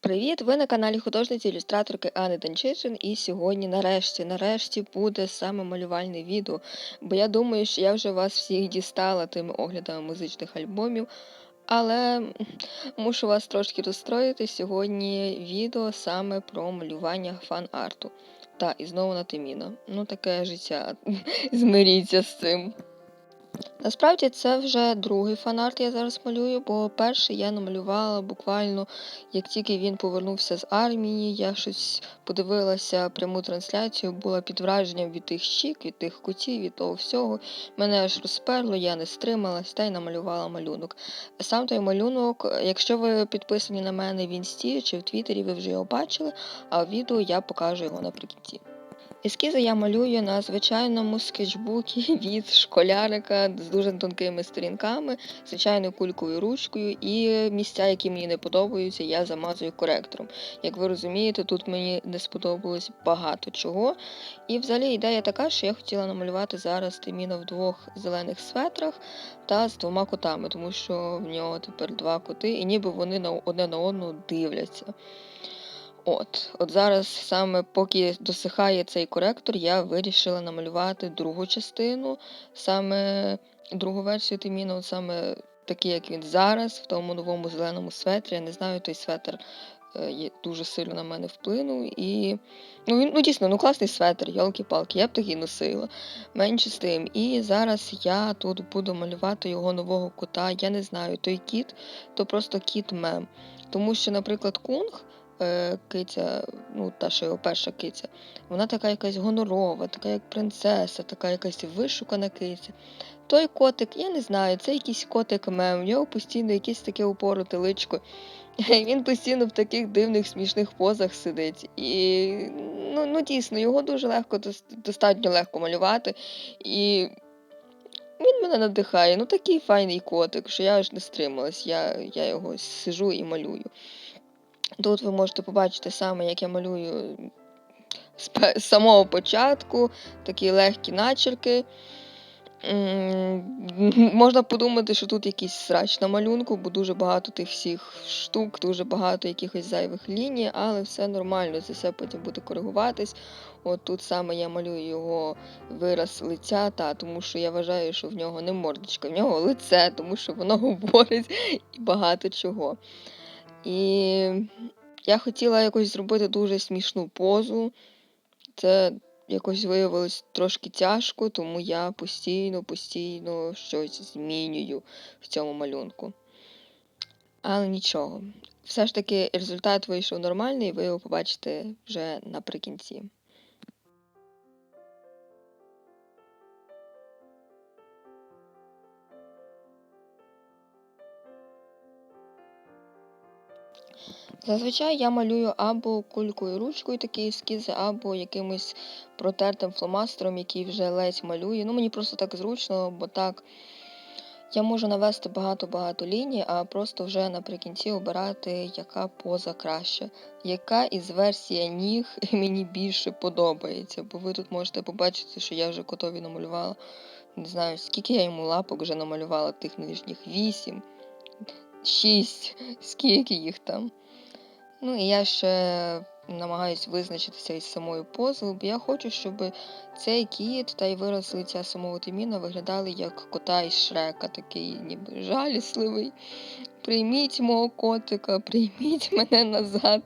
Привіт! Ви на каналі художниці ілюстраторки Анни Данчишин, і сьогодні, нарешті, нарешті буде саме малювальне відео. Бо я думаю, що я вже вас всіх дістала тими оглядами музичних альбомів. Але мушу вас трошки розстроїти. Сьогодні відео саме про малювання фан-арту. Та, і знову на Тиміна. Ну, таке життя. Змиріться з цим. Насправді це вже другий фанарт я зараз малюю, бо перший я намалювала буквально як тільки він повернувся з армії, я щось подивилася пряму трансляцію, була під враженням від тих щік, від тих кутів, від того всього. Мене аж розперло, я не стрималась та й намалювала малюнок. Сам той малюнок, якщо ви підписані на мене в інсті чи в Твіттері, ви вже його бачили, а в відео я покажу його наприкінці. Ескізи я малюю на звичайному скетчбукі від школярика з дуже тонкими сторінками, звичайною кульковою ручкою, і місця, які мені не подобаються, я замазую коректором. Як ви розумієте, тут мені не сподобалось багато чого. І взагалі ідея така, що я хотіла намалювати зараз Тиміна в двох зелених светрах та з двома котами, тому що в нього тепер два коти, і ніби вони одне на одного дивляться. От, от зараз, саме поки досихає цей коректор, я вирішила намалювати другу частину, саме другу версію Тиміна, от саме такий, як він зараз, в тому новому зеленому светрі. Я не знаю, той светр е, дуже сильно на мене вплинув. І ну, він ну, дійсно ну, класний светр, йолки-палки, я б такий носила. Менше з тим. І зараз я тут буду малювати його нового кота. Я не знаю, той кіт, то просто кіт-мем. Тому що, наприклад, кунг е, киця, ну та що його перша киця, вона така якась гонорова, така як принцеса, така якась вишукана киця. Той котик, я не знаю, це якийсь котик мем, в нього постійно якесь таке упороте личко. Він постійно в таких дивних смішних позах сидить. І ну, ну дійсно, його дуже легко, достатньо легко малювати. І він мене надихає. Ну такий файний котик, що я аж не стрималась. Я, я його сижу і малюю. Тут ви можете побачити саме, як я малюю з самого початку, такі легкі начерки. Можна подумати, що тут якийсь срач на малюнку, бо дуже багато тих всіх штук, дуже багато якихось зайвих ліній, але все нормально, це все потім буде коригуватись. От тут саме я малюю його вираз лиця, та, тому що я вважаю, що в нього не мордочка, в нього лице, тому що воно говорить і багато чого. І я хотіла якось зробити дуже смішну позу. Це якось виявилось трошки тяжко, тому я постійно, постійно щось змінюю в цьому малюнку. Але нічого. Все ж таки результат вийшов нормальний, ви його побачите вже наприкінці. Зазвичай я малюю або кулькою ручкою такі ескізи, або якимось протертим фломастером, який вже ледь малює. Ну, мені просто так зручно, бо так я можу навести багато-багато ліній, а просто вже наприкінці обирати, яка поза краще, яка із версія ніг мені більше подобається. Бо ви тут можете побачити, що я вже котові намалювала. Не знаю, скільки я йому лапок вже намалювала тих нижніх вісім, шість, скільки їх там. Ну і я ще намагаюсь визначитися із самою позою, бо я хочу, щоб цей кіт та й вираз лиця самого Тиміна виглядали як кота із шрека, такий ніби жалісливий. Прийміть мого котика, прийміть мене назад.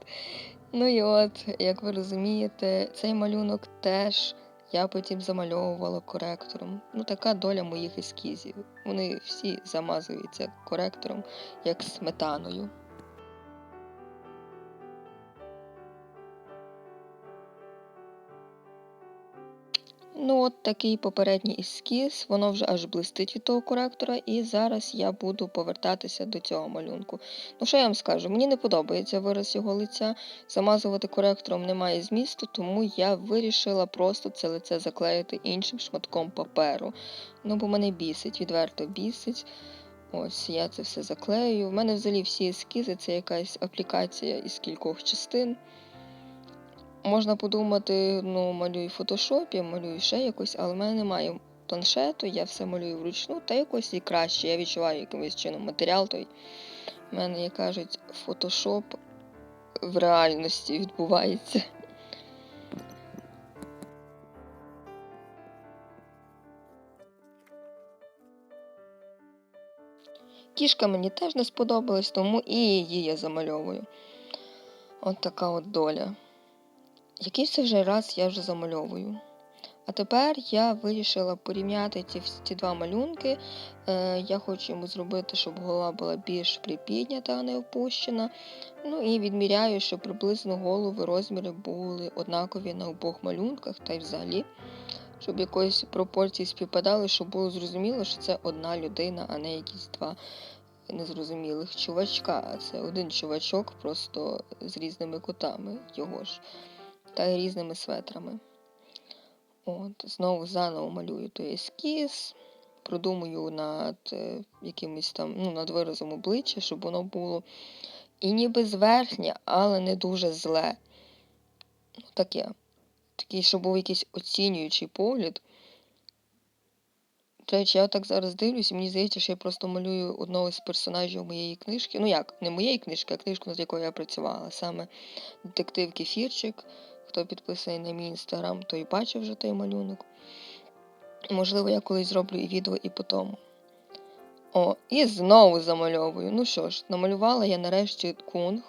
Ну і от, як ви розумієте, цей малюнок теж я потім замальовувала коректором. Ну, така доля моїх ескізів. Вони всі замазуються коректором, як сметаною. От такий попередній ескіз, воно вже аж блистить від того коректора, і зараз я буду повертатися до цього малюнку. Ну, що я вам скажу? Мені не подобається вираз його лиця. Замазувати коректором немає змісту, тому я вирішила просто це лице заклеїти іншим шматком паперу. Ну, бо мене бісить, відверто бісить. Ось я це все заклею. У мене взагалі всі ескізи це якась аплікація із кількох частин. Можна подумати, ну, малюю в фотошопі, малюю ще якось, але в мене немає планшету, я все малюю вручну, та якось і краще. Я відчуваю якимось чином матеріал той. У мене, як кажуть, фотошоп в реальності відбувається. Кішка мені теж не сподобалась, тому і її я замальовую. От така от доля. Який це вже раз я вже замальовую. А тепер я вирішила порівняти ці, ці два малюнки. Е, Я хочу йому зробити, щоб голова була більш припіднята, а не опущена. Ну і відміряю, щоб приблизно голови розміри були однакові на обох малюнках, та й взагалі, щоб якоїсь пропорції співпадали, щоб було зрозуміло, що це одна людина, а не якісь два незрозумілих чувачка. Це один чувачок просто з різними котами його ж, та й різними светрами. От, Знову заново малюю той ескіз, продумую над е, якимось там, ну, над виразом обличчя, щоб воно було і ніби зверхнє, але не дуже зле. Ну, таке. Такий, щоб був якийсь оцінюючий погляд. До речі, я так зараз дивлюсь, і мені здається, що я просто малюю одного з персонажів моєї книжки. Ну як, не моєї книжки, а книжку, над якою я працювала. Саме детектив Кефірчик. Хто підписаний на мій інстаграм, той бачив вже той малюнок. Можливо, я колись зроблю і відео і по тому. О, і знову замальовую. Ну що ж, намалювала я нарешті кунг.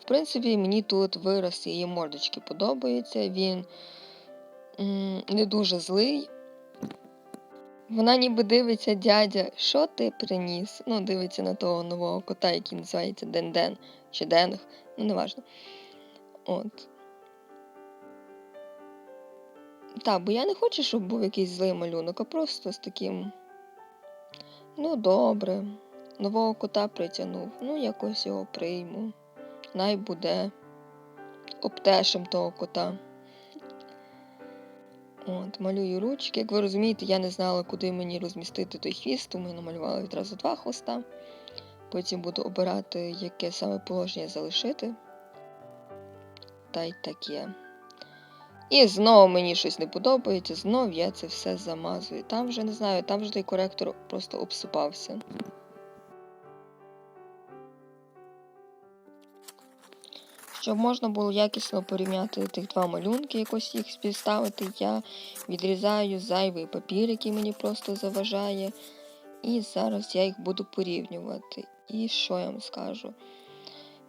В принципі, мені тут вираз її мордочки подобається. Він м не дуже злий. Вона ніби дивиться, дядя, що ти приніс? Ну, дивиться на того нового кота, який називається Ден-Ден чи Денг, ну неважно. От. Так, бо я не хочу, щоб був якийсь злий малюнок, а просто з таким. Ну, добре. Нового кота притягнув. Ну, якось його прийму. Най буде обтешим того кота. От, Малюю ручки. Як ви розумієте, я не знала, куди мені розмістити той хвіст, тому я намалювала відразу два хвоста. Потім буду обирати, яке саме положення залишити. Та й таке. І знову мені щось не подобається, знов я це все замазую. Там вже не знаю, там вже той коректор просто обсипався. Щоб можна було якісно порівняти тих два малюнки, якось їх співставити, я відрізаю зайвий папір, який мені просто заважає. І зараз я їх буду порівнювати. І що я вам скажу?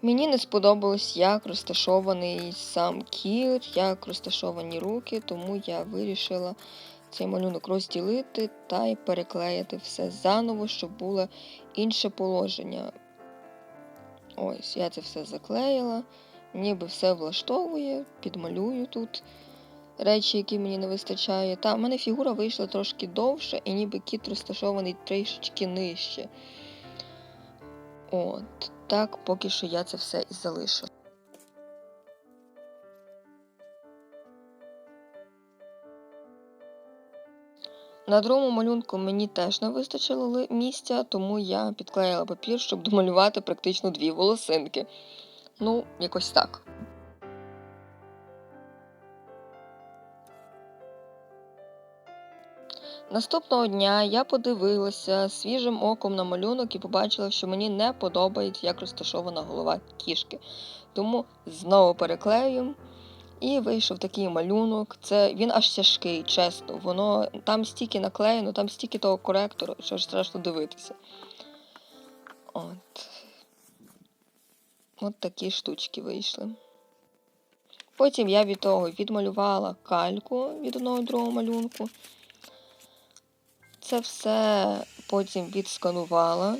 Мені не сподобалось, як розташований сам кір, як розташовані руки, тому я вирішила цей малюнок розділити та й переклеїти все заново, щоб було інше положення. Ось, я це все заклеїла, ніби все влаштовує, підмалюю тут речі, які мені не вистачає. Та, в мене фігура вийшла трошки довше, і ніби кіт розташований трішечки нижче. От, так, поки що я це все і залишу. На другому малюнку мені теж не вистачило місця, тому я підклеїла папір, щоб домалювати практично дві волосинки. Ну, якось так. Наступного дня я подивилася свіжим оком на малюнок і побачила, що мені не подобається, як розташована голова кішки. Тому знову переклею. І вийшов такий малюнок. Це Він аж тяжкий, чесно. Воно Там стільки наклеєно, там стільки того коректору, що ж страшно дивитися. От. От такі штучки вийшли. Потім я від того відмалювала кальку від одного другого малюнку. Це все потім відсканувала.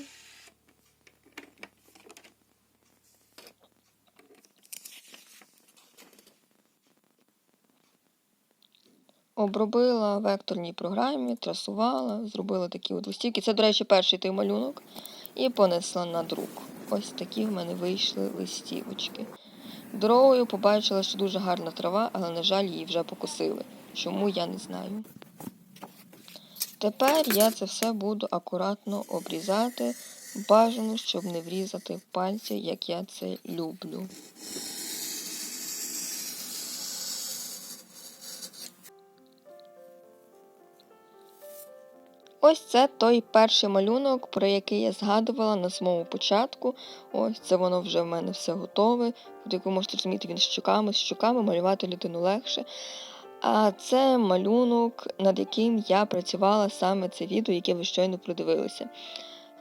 Обробила в векторній програмі, трасувала, зробила такі от листівки. Це, до речі, перший той малюнок. І понесла на друк. Ось такі в мене вийшли листівочки. Дорогою побачила, що дуже гарна трава, але, на жаль, її вже покосили. Чому я не знаю. Тепер я це все буду акуратно обрізати. Бажано, щоб не врізати в пальці, як я це люблю. Ось це той перший малюнок, про який я згадувала на самому початку. Ось це воно вже в мене все готове. От Як ви можете розуміти, він з щуками, з щуками малювати людину легше. А це малюнок, над яким я працювала саме це відео, яке ви щойно продивилися.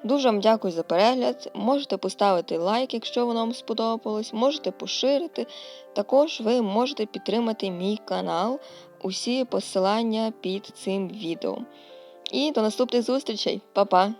Дуже вам дякую за перегляд. Можете поставити лайк, якщо воно вам сподобалось, можете поширити. Також ви можете підтримати мій канал, усі посилання під цим відео. І до наступних зустрічей, Па-па!